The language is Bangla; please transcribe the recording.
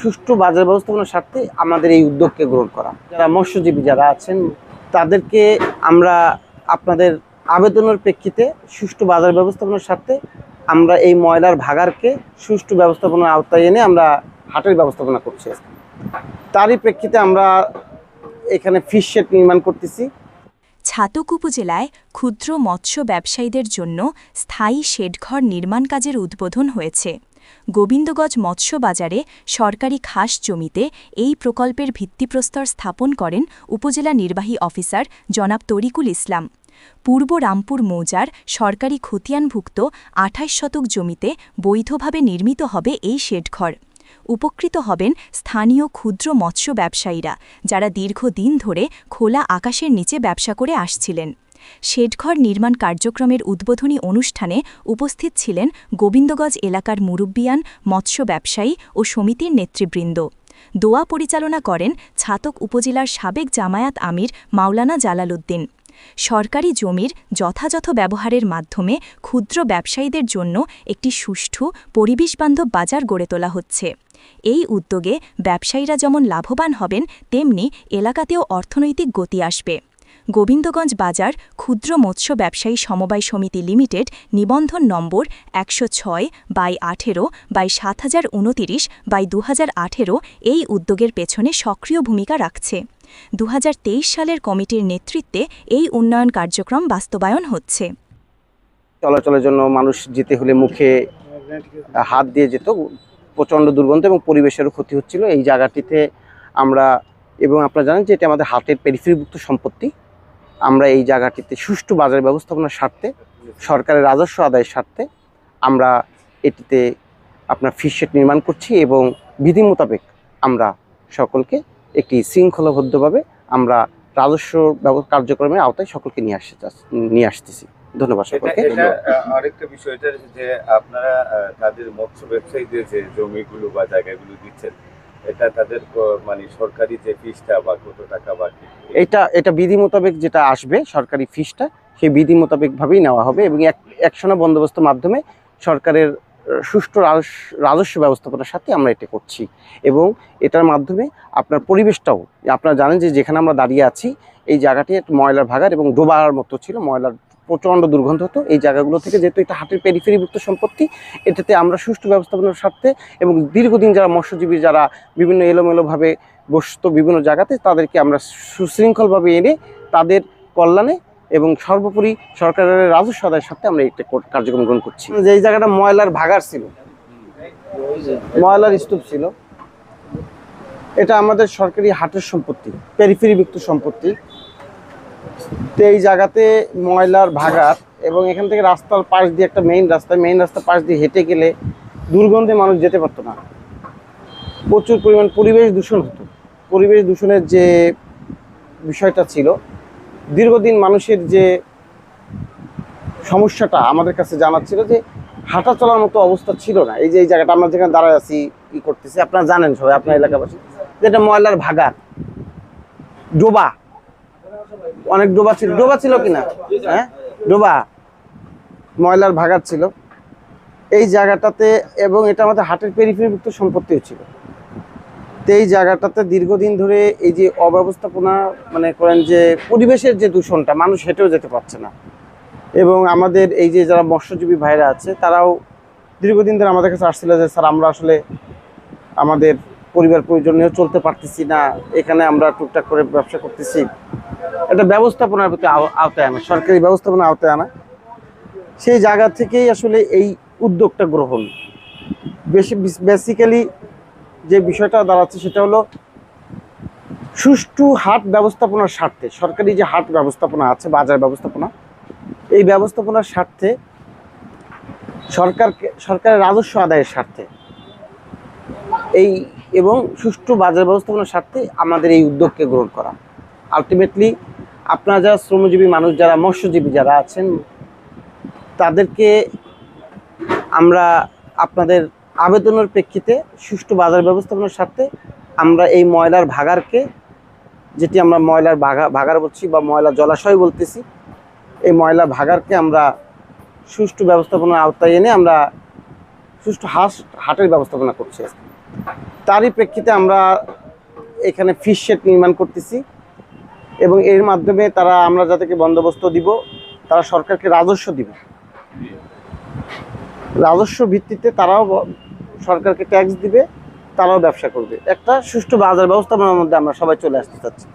সুষ্ঠু বাজার ব্যবস্থাপনার স্বার্থে আমাদের এই উদ্যোগকে গ্রহণ করা। যারা মৎস্যজীবী যারা আছেন, তাদেরকে আমরা আপনাদের আবেদনের প্রেক্ষিতে সুষ্ঠু বাজার ব্যবস্থাপনার স্বার্থে আমরা এই ময়লার ভাগারকে সুষ্ঠু ব্যবস্থাপনার আওতায় এনে আমরা হাটের ব্যবস্থাপনা করছি। তারই প্রেক্ষিতে আমরা এখানে ফিশ শেড নির্মাণ করতেছি। ছাতক উপজেলায় ক্ষুদ্র মৎস্য ব্যবসায়ীদের জন্য স্থায়ী শেডঘর নির্মাণ কাজের উদ্বোধন হয়েছে। গোবিন্দগঞ্জ মৎস্য বাজারে সরকারি খাস জমিতে এই প্রকল্পের ভিত্তিপ্রস্তর স্থাপন করেন উপজেলা নির্বাহী অফিসার জনাব তরিকুল ইসলাম। পূর্ব রামপুর মৌজার সরকারি খতিয়ানভুক্ত আঠাশ শতক জমিতে বৈধভাবে নির্মিত হবে এই শেডঘর। উপকৃত হবেন স্থানীয় ক্ষুদ্র মৎস্য ব্যবসায়ীরা, যারা দীর্ঘদিন ধরে খোলা আকাশের নিচে ব্যবসা করে আসছিলেন। শেডঘর নির্মাণ কার্যক্রমের উদ্বোধনী অনুষ্ঠানে উপস্থিত ছিলেন গোবিন্দগঞ্জ এলাকার মুরব্বিয়ান, মৎস্য ব্যবসায়ী ও সমিতির নেতৃবৃন্দ। দোয়া পরিচালনা করেন ছাতক উপজেলার সাবেক জামায়াত আমির মাওলানা জালালউদ্দিন। সরকারি জমির যথাযথ ব্যবহারের মাধ্যমে ক্ষুদ্র ব্যবসায়ীদের জন্য একটি সুষ্ঠু পরিবেশবান্ধব বাজার গড়ে তোলা হচ্ছে। এই উদ্যোগে ব্যবসায়ীরা যেমন লাভবান হবেন, তেমনি এলাকাতেও অর্থনৈতিক গতি আসবে। গোবিন্দগঞ্জ বাজার ক্ষুদ্র মৎস্য ব্যবসায়ী সমবায় সমিতি লিমিটেড, নিবন্ধন নম্বর একশো ছয় বাই আঠেরো বাই সাত হাজার উনতিরিশ বাই দু হাজার আঠেরো এই উদ্যোগের পেছনে সক্রিয় ভূমিকা রাখছে। দু হাজার তেইশ সালের কমিটির নেতৃত্বে এই উন্নয়ন কার্যক্রম বাস্তবায়ন হচ্ছে। চলাচলের জন্য মানুষ যেতে হলে মুখে হাত দিয়ে যেত, প্রচণ্ড দুর্গন্ধ এবং পরিবেশেরও ক্ষতি হচ্ছিল। এই জায়গাটিতে আমরা এবং আপনারা জানেন যে এটা আমাদের হাতের পেরিফেরিভুক্ত সম্পত্তি। আমরা এই জায়গাটিতে সুষ্ঠু বাজার ব্যবস্থাপনার স্বার্থে সরকারের রাজস্ব আদায়ের স্বার্থে আমরা এটিতে আপনার ফিশশেড নির্মাণ করছি এবং বিধি মোতাবেক আমরা সকলকে একটি শৃঙ্খলাবদ্ধভাবে আমরা রাজস্ব কার্যক্রমের আওতায় সকলকে নিয়ে আসতে নিয়ে আসতেছি। ধন্যবাদ সকলকে। আরেকটা বিষয় এটা যে আপনারা তাদের মৎস্য ব্যবসায়ীদের যে জমিগুলো বা জায়গাগুলো দিচ্ছেন এটা তাদের মানে সরকারি যে ফিসটা বা কত টাকা বা এটা এটা বিধি মোতাবেক যেটা আসবে সরকারি ফিসটা, সেই বিধি মোতাবেকভাবেই নেওয়া হবে এবং এক, একশোনা বন্দোবস্তের মাধ্যমে সরকারের সুষ্ঠু রাজস্ব ব্যবস্থাপনার সাথে আমরা এটা করছি। এবং এটার মাধ্যমে আপনার পরিবেশটাও, আপনারা জানেন যে যেখানে আমরা দাঁড়িয়ে আছি, এই জায়গাটি একটা ময়লার ভাগার এবং ডোবার মতো ছিল, ময়লার প্রচণ্ড দুর্গন্ধ হতো এই জায়গাগুলো থেকে যেহেতু এটা হাটের পেরিফেরিভুক্ত সম্পত্তি, এটাতে আমরা সুষ্ঠু ব্যবস্থাপনার স্বার্থে এবং দীর্ঘদিন যারা মৎস্যজীবী, যারা বিভিন্ন এলোমেলোভাবে বসত বিভিন্ন জায়গাতে, তাদেরকে আমরা সুশৃঙ্খলভাবে এনে তাদের কল্যাণে এবং সর্বোপরি সরকারের রাজস্ব আদায়ের সাথে আমরা এটা কর- কার্যক্রম গ্রহণ করছি। যে এই জায়গাটা ময়লার ভাগার ছিল। ময়লার স্তূপ ছিল। এটা আমাদের সরকারি হাটের সম্পত্তি পেরিফেরিভুক্ত সম্পত্তি। তো এই জায়গাতে ময়লার ভাগার এবং এখান থেকে রাস্তার পাশ দিয়ে একটা মেইন রাস্তা মেইন রাস্তার পাশ দিয়ে হেঁটে গেলে দুর্গন্ধে মানুষ যেতে পারতো না। প্রচুর পরিমাণ পরিবেশ দূষণ হতো। পরিবেশ দূষণের যে বিষয়টা ছিল, দীর্ঘদিন মানুষের যে সমস্যাটা আমাদের কাছে জানাচ্ছিল যে হাঁটা চলার মতো অবস্থা ছিল না। এই যে এই জায়গাটা আমরা যেখানে দাঁড়ায় আছি, ই করতেছি, আপনারা জানেন সবাই, আপনার এলাকাবাসী যেটা ময়লার ভাগার ডোবা অনেক ডোবা ছিল। ডোবা ছিল কিনা? হ্যাঁ? ডোবা। ময়লার ভাগার ছিল। এই জায়গাটাতে এবং এটা আমাদের হাটের পেরিফেরিভুক্ত সম্পত্তিও ছিল। তো এই জায়গাটাতে দীর্ঘদিন ধরে এই যে অব্যবস্থাপনা মানে করেন যে পরিবেশের যে দূষণটা, মানুষ হেঁটেও যেতে পারছে না। এবং আমাদের এই যে যারা মৎস্যজীবী ভাইরা আছে, তারাও দীর্ঘদিন ধরে আমাদের কাছে আসছিল যে, স্যার, আমরা আসলে আমাদের পরিবার পরিজনীয় চলতে পারতেছি না। এখানে আমরা টুকটাক করে ব্যবসা করতেছি। এটা ব্যবস্থাপনার প্রতি আওতায় আনা। সরকারি ব্যবস্থাপনা আওতায় আনা। সেই জায়গা থেকেই আসলে এই উদ্যোগটা গ্রহণ। বেশি বেসিক্যালি যে বিষয়টা দাঁড়াচ্ছে সেটা হলো সুষ্ঠু হাট ব্যবস্থাপনার স্বার্থে। সরকারি যে হাট ব্যবস্থাপনা আছে, বাজার ব্যবস্থাপনা, এই ব্যবস্থাপনার স্বার্থে সরকারকে সরকারের রাজস্ব আদায়ের স্বার্থে। এই এবং সুষ্ঠু বাজার ব্যবস্থাপনার স্বার্থে আমাদের এই উদ্যোগকে গ্রহণ করা। আলটিমেটলি আপনারা যারা শ্রমজীবী মানুষ, যারা মৎস্যজীবী যারা আছেন, তাদেরকে আমরা আপনাদের আবেদনের প্রেক্ষিতে সুষ্ঠু বাজার ব্যবস্থাপনার সাথে আমরা এই ময়লার ভাগারকে, যেটি আমরা ময়লার ভাগা, ভাগার বলছি বা ময়লা জলাশয় বলতেছি, এই ময়লা ভাগারকে আমরা সুষ্ঠু ব্যবস্থাপনার আওতায় এনে আমরা সুষ্ঠু হাস, হাটের ব্যবস্থাপনা করছি তারই প্রেক্ষিতে আমরা এখানে ফিশ শেড নির্মাণ করতেছি। এবং এর মাধ্যমে তারা আমরা যাদেরকে বন্দোবস্ত দিব, তারা সরকারকে রাজস্ব দিব। রাজস্ব ভিত্তিতে তারাও সরকারকে ট্যাক্স দিবে, তারাও ব্যবসা করবে। একটা সুষ্ঠু বাজার ব্যবস্থাপনার মধ্যে আমরা সবাই চলে আসতে চাচ্ছি।